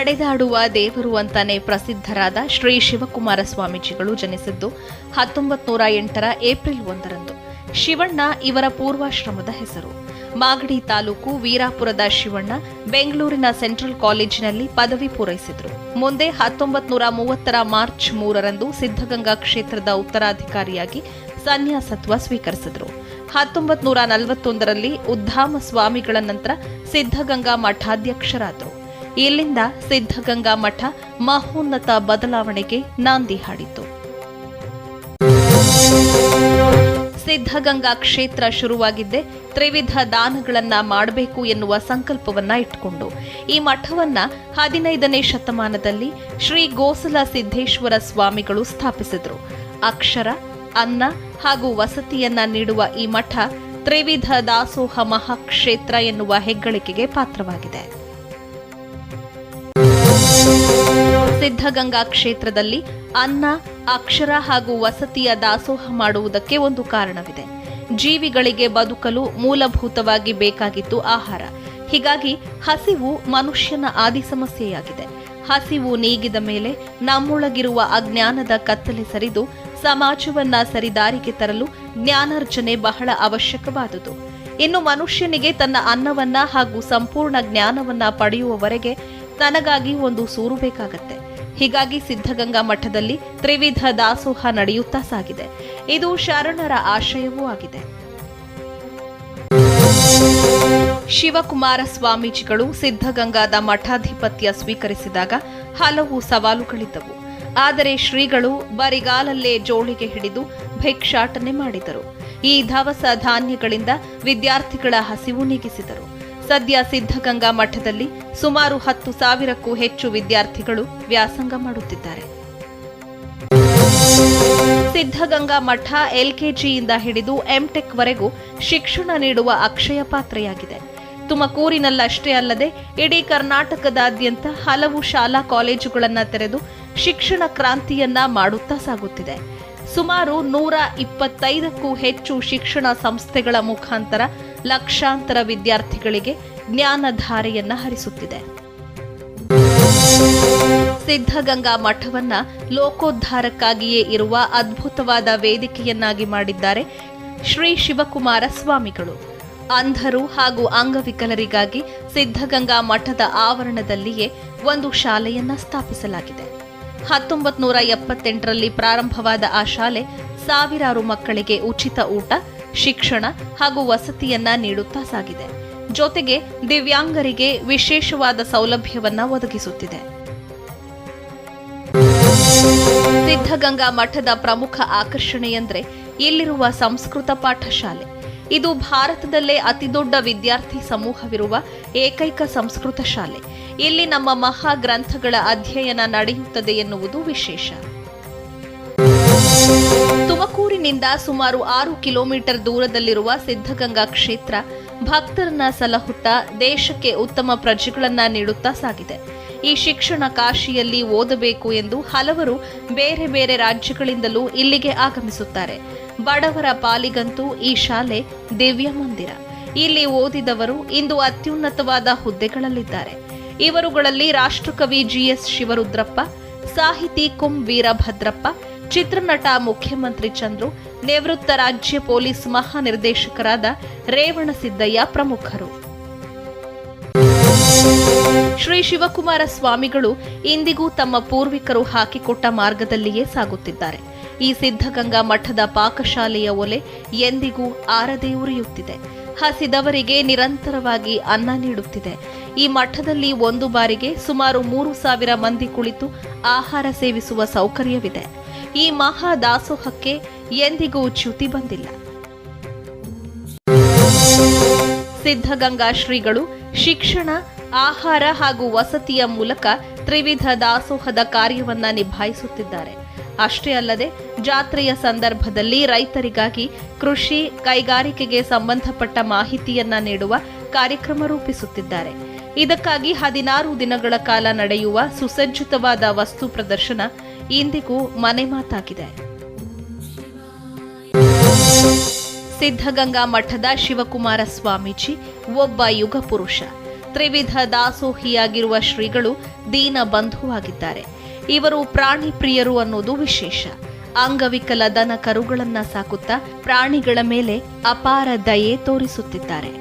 ನಡೆದಾಡುವ ದೇವರು ಅಂತಾನೆ ಪ್ರಸಿದ್ಧರಾದ ಶ್ರೀ ಶಿವಕುಮಾರ ಸ್ವಾಮೀಜಿಗಳು ಜನಿಸಿದ್ದು ಹತ್ತೊಂಬತ್ತು ನೂರ ಎಂಟರ ಏಪ್ರಿಲ್ ಒಂದರಂದು. ಶಿವಣ್ಣ ಇವರ ಪೂರ್ವಾಶ್ರಮದ ಹೆಸರು. ಮಾಗಡಿ ತಾಲೂಕು ವೀರಾಪುರದ ಶಿವಣ್ಣ ಬೆಂಗಳೂರಿನ ಸೆಂಟ್ರಲ್ ಕಾಲೇಜಿನಲ್ಲಿ ಪದವಿ ಪೂರೈಸಿದರು. ಮುಂದೆ ಹತ್ತೊಂಬತ್ತು ನೂರ ಮೂವತ್ತರ ಮಾರ್ಚ್ ಮೂರರಂದು ಸಿದ್ಧಗಂಗಾ ಕ್ಷೇತ್ರದ ಉತ್ತರಾಧಿಕಾರಿಯಾಗಿ ಸನ್ಯಾಸತ್ವ ಸ್ವೀಕರಿಸಿದರು. ಹತ್ತೊಂಬತ್ತು ನೂರ ನಲವತ್ತೊಂದರಲ್ಲಿ ಉದ್ಧಾಮ ಸ್ವಾಮಿಗಳ ನಂತರ ಸಿದ್ಧಗಂಗಾ ಮಠಾಧ್ಯಕ್ಷರಾದರು. ಇಲ್ಲಿಂದ ಸಿದ್ಧಗಂಗಾ ಮಠ ಮಹೋನ್ನತ ಬದಲಾವಣೆಗೆ ನಾಂದಿ ಹಾಡಿತು. ಸಿದ್ಧಗಂಗಾ ಕ್ಷೇತ್ರ ಶುರುವಾಗಿದ್ದೆ ತ್ರಿವಿಧ ದಾನಗಳನ್ನ ಮಾಡಬೇಕು ಎನ್ನುವ ಸಂಕಲ್ಪವನ್ನ ಇಟ್ಕೊಂಡು ಈ ಮಠವನ್ನ ಹದಿನೈದನೇ ಶತಮಾನದಲ್ಲಿ ಶ್ರೀ ಗೋಸಲ ಸಿದ್ದೇಶ್ವರ ಸ್ವಾಮಿಗಳು ಸ್ಥಾಪಿಸಿದರು. ಅಕ್ಷರ, ಅನ್ನ ಹಾಗೂ ವಸತಿಯನ್ನ ನೀಡುವ ಈ ಮಠ ತ್ರಿವಿಧ ದಾಸೋಹ ಮಹಾಕ್ಷೇತ್ರ ಎನ್ನುವ ಹೆಗ್ಗಳಿಕೆಗೆ ಪಾತ್ರವಾಗಿದೆ. ಸಿದ್ಧಗಂಗಾ ಕ್ಷೇತ್ರದಲ್ಲಿ ಅನ್ನ, ಅಕ್ಷರ ಹಾಗೂ ವಸತಿಯ ದಾಸೋಹ ಮಾಡುವುದಕ್ಕೆ ಒಂದು ಕಾರಣವಿದೆ. ಜೀವಿಗಳಿಗೆ ಬದುಕಲು ಮೂಲಭೂತವಾಗಿ ಬೇಕಾಗಿತ್ತು ಆಹಾರ. ಹೀಗಾಗಿ ಹಸಿವು ಮನುಷ್ಯನ ಆದಿ ಸಮಸ್ಯೆಯಾಗಿದೆ. ಹಸಿವು ನೀಗಿದ ಮೇಲೆ ನಮ್ಮೊಳಗಿರುವ ಅಜ್ಞಾನದ ಕತ್ತಲೆ ಸರಿದು ಸಮಾಜವನ್ನ ಸರಿದಾರಿಗೆ ತರಲು ಜ್ಞಾನಾರ್ಜನೆ ಬಹಳ ಅವಶ್ಯಕವಾದುದು. ಇನ್ನು ಮನುಷ್ಯನಿಗೆ ತನ್ನ ಅನ್ನವನ್ನ ಹಾಗೂ ಸಂಪೂರ್ಣ ಜ್ಞಾನವನ್ನ ಪಡೆಯುವವರೆಗೆ ತನಗಾಗಿ ಒಂದು ಸೂರು ಬೇಕಾಗತ್ತೆ. ಹೀಗಾಗಿ ಸಿದ್ಧಗಂಗಾ ಮಠದಲ್ಲಿ ತ್ರಿವಿಧ ದಾಸೋಹ ನಡೆಯುತ್ತಾ ಸಾಗಿದೆ. ಇದು ಶರಣರ ಆಶಯವೂ ಆಗಿದೆ. ಶಿವಕುಮಾರ ಸ್ವಾಮೀಜಿಗಳು ಸಿದ್ಧಗಂಗಾದ ಮಠಾಧಿಪತ್ಯ ಸ್ವೀಕರಿಸಿದಾಗ ಹಲವು ಸವಾಲುಗಳಿದ್ದವು ಆದರೆ ಶ್ರೀಗಳು ಬರಿಗಾಲಲ್ಲೇ ಜೋಳಿಗೆ ಹಿಡಿದು ಭಿಕ್ಷಾಟನೆ ಮಾಡಿದರು. ಈ ದವಸ ಧಾನ್ಯಗಳಿಂದ ವಿದ್ಯಾರ್ಥಿಗಳ ಹಸಿವು ನೀಗಿಸಿದರು. ಸದ್ಯ ಸಿದ್ಧಗಂಗಾ ಮಠದಲ್ಲಿ ಸುಮಾರು ಹತ್ತು ಸಾವಿರಕ್ಕೂ ಹೆಚ್ಚು ವಿದ್ಯಾರ್ಥಿಗಳು ವ್ಯಾಸಂಗ ಮಾಡುತ್ತಿದ್ದಾರೆ. ಸಿದ್ಧಗಂಗಾ ಮಠ ಎಲ್ಕೆಜಿಯಿಂದ ಹಿಡಿದು ಎಂಟೆಕ್ ವರೆಗೂ ಶಿಕ್ಷಣ ನೀಡುವ ಅಕ್ಷಯ ಪಾತ್ರೆಯಾಗಿದೆ. ತುಮಕೂರಿನಲ್ಲಷ್ಟೇ ಅಲ್ಲದೆ ಇಡೀ ಕರ್ನಾಟಕದಾದ್ಯಂತ ಹಲವು ಶಾಲಾ ಕಾಲೇಜುಗಳನ್ನು ತೆರೆದು ಶಿಕ್ಷಣ ಕ್ರಾಂತಿಯನ್ನ ಮಾಡುತ್ತಾ ಸಾಗುತ್ತಿದೆ. ಸುಮಾರು ನೂರ ಇಪ್ಪತ್ತೈದಕ್ಕೂ ಹೆಚ್ಚು ಶಿಕ್ಷಣ ಸಂಸ್ಥೆಗಳ ಮುಖಾಂತರ ಲಕ್ಷಾಂತರ ವಿದ್ಯಾರ್ಥಿಗಳಿಗೆ ಜ್ಞಾನಧಾರೆಯನ್ನ ಹರಿಸುತ್ತಿದೆ. ಸಿದ್ಧಗಂಗಾ ಮಠವನ್ನ ಲೋಕೋದ್ಧಾರಕ್ಕಾಗಿಯೇ ಇರುವ ಅದ್ಭುತವಾದ ವೇದಿಕೆಯನ್ನಾಗಿ ಮಾಡಿದ್ದಾರೆ ಶ್ರೀ ಶಿವಕುಮಾರ ಸ್ವಾಮಿಗಳು. ಅಂಧರು ಹಾಗೂ ಅಂಗವಿಕಲರಿಗಾಗಿ ಸಿದ್ಧಗಂಗಾ ಮಠದ ಆವರಣದಲ್ಲಿಯೇ ಒಂದು ಶಾಲೆಯನ್ನ ಸ್ಥಾಪಿಸಲಾಗಿದೆ. ಹತ್ತೊಂಬತ್ತು ನೂರ ಎಪ್ಪತ್ತೆಂಟರಲ್ಲಿ ಪ್ರಾರಂಭವಾದ ಆ ಶಾಲೆ ಸಾವಿರಾರು ಮಕ್ಕಳಿಗೆ ಉಚಿತ ಊಟ ಶಿಕ್ಷಣ ಹಾಗೂ ವಸತಿಯನ್ನ ನೀಡುತ್ತಾ ಸಾಗಿದೆ. ಜೊತೆಗೆ ದಿವ್ಯಾಂಗರಿಗೆ ವಿಶೇಷವಾದ ಸೌಲಭ್ಯವನ್ನ ಒದಗಿಸುತ್ತಿದೆ. ಸಿದ್ಧಗಂಗಾ ಮಠದ ಪ್ರಮುಖ ಆಕರ್ಷಣೆಯೆಂದರೆ ಇಲ್ಲಿರುವ ಸಂಸ್ಕೃತ ಪಾಠಶಾಲೆ. ಇದು ಭಾರತದಲ್ಲೇ ಅತಿದೊಡ್ಡ ವಿದ್ಯಾರ್ಥಿ ಸಮೂಹವಿರುವ ಏಕೈಕ ಸಂಸ್ಕೃತ ಶಾಲೆ. ಇಲ್ಲಿ ನಮ್ಮ ಮಹಾ ಗ್ರಂಥಗಳ ಅಧ್ಯಯನ ನಡೆಯುತ್ತದೆ ಎನ್ನುವುದು ವಿಶೇಷ. ತುಮಕೂರಿನಿಂದ ಸುಮಾರು ಆರು ಕಿಲೋಮೀಟರ್ ದೂರದಲ್ಲಿರುವ ಸಿದ್ಧಗಂಗಾ ಕ್ಷೇತ್ರ, ಭಕ್ತರನ್ನ ಸಲಹುತ್ತಾ ದೇಶಕ್ಕೆ ಉತ್ತಮ ಪ್ರಜೆಗಳನ್ನ ನೀಡುತ್ತಾ ಸಾಗಿದೆ. ಈ ಶಿಕ್ಷಣ ಕಾಶಿಯಲ್ಲಿ ಓದಬೇಕು ಎಂದು ಹಲವರು ಬೇರೆ ಬೇರೆ ರಾಜ್ಯಗಳಿಂದಲೂ ಇಲ್ಲಿಗೆ ಆಗಮಿಸುತ್ತಾರೆ. ಬಡವರ ಪಾಲಿಗಂತೂ ಈ ಶಾಲೆ ದಿವ್ಯ ಮಂದಿರ. ಇಲ್ಲಿ ಓದಿದವರು ಇಂದು ಅತ್ಯುನ್ನತವಾದ ಹುದ್ದೆಗಳಲ್ಲಿದ್ದಾರೆ. ಇವರುಗಳಲ್ಲಿ ರಾಷ್ಟ್ರಕವಿ ಜಿಎಸ್ ಶಿವರುದ್ರಪ್ಪ, ಸಾಹಿತಿ ಕುಂ ವೀರಭದ್ರಪ್ಪ ಚಿತ್ರನಟ ಮುಖ್ಯಮಂತ್ರಿ ಚಂದ್ರು, ನಿವೃತ್ತ ರಾಜ್ಯ ಪೊಲೀಸ್ ಮಹಾನಿರ್ದೇಶಕರಾದ ರೇವಣಸಿದ್ದಯ್ಯ ಪ್ರಮುಖರು. ಶ್ರೀ ಶಿವಕುಮಾರ ಸ್ವಾಮಿಗಳು ಇಂದಿಗೂ ತಮ್ಮ ಪೂರ್ವಿಕರು ಹಾಕಿಕೊಟ್ಟ ಮಾರ್ಗದಲ್ಲಿಯೇ ಸಾಗುತ್ತಿದ್ದಾರೆ. ಈ ಸಿದ್ಧಗಂಗಾ ಮಠದ ಪಾಕಶಾಲೆಯ ಒಲೆ ಎಂದಿಗೂ ಆರದೆ ಉರಿಯುತ್ತಿದೆ. ಹಸಿದವರಿಗೆ ನಿರಂತರವಾಗಿ ಅನ್ನ ನೀಡುತ್ತಿದೆ. ಈ ಮಠದಲ್ಲಿ ಒಂದು ಬಾರಿಗೆ ಸುಮಾರು ಮೂರು ಸಾವಿರ ಮಂದಿ ಕುಳಿತು ಆಹಾರ ಸೇವಿಸುವ ಸೌಕರ್ಯವಿದೆ. ಈ ಮಹಾ ದಾಸೋಹಕ್ಕೆ ಎಂದಿಗೂ ಚ್ಯುತಿ ಬಂದಿಲ್ಲ. ಸಿದ್ಧಗಂಗಾ ಶ್ರೀಗಳು ಶಿಕ್ಷಣ, ಆಹಾರ ಹಾಗೂ ವಸತಿಯ ಮೂಲಕ ತ್ರಿವಿಧ ದಾಸೋಹದ ಕಾರ್ಯವನ್ನ ನಿಭಾಯಿಸುತ್ತಿದ್ದಾರೆ. ಅಷ್ಟೇ ಅಲ್ಲದೆ ಜಾತ್ರೆಯ ಸಂದರ್ಭದಲ್ಲಿ ರೈತರಿಗಾಗಿ ಕೃಷಿ, ಕೈಗಾರಿಕೆಗೆ ಸಂಬಂಧಪಟ್ಟ ಮಾಹಿತಿಯನ್ನ ನೀಡುವ ಕಾರ್ಯಕ್ರಮ ರೂಪಿಸುತ್ತಿದ್ದಾರೆ. ಇದಕ್ಕಾಗಿ ಹದಿನಾರು ದಿನಗಳ ಕಾಲ ನಡೆಯುವ ಸುಸಜ್ಜಿತವಾದ ವಸ್ತು ಪ್ರದರ್ಶನ ಇಂದಿಗೂ ಮನೆ ಮಾತಾಗಿದೆ. ಸಿದ್ಧಗಂಗಾ ಮಠದ ಶಿವಕುಮಾರ ಸ್ವಾಮೀಜಿ, ಒಬ್ಬ ಯುಗ ಪುರುಷ. ತ್ರಿವಿಧ ದಾಸೋಹಿಯಾಗಿರುವ ಶ್ರೀಗಳು ದೀನ ಬಂಧುವಾಗಿದ್ದಾರೆ. ಇವರು ಪ್ರಾಣಿ ಪ್ರಿಯರು ಅನ್ನೋದು ವಿಶೇಷ. ಅಂಗವಿಕಲ ದನ ಕರುಗಳನ್ನ ಸಾಕುತ್ತಾ ಪ್ರಾಣಿಗಳ ಮೇಲೆ ಅಪಾರ ದಯೆ ತೋರಿಸುತ್ತಿದ್ದಾರೆ.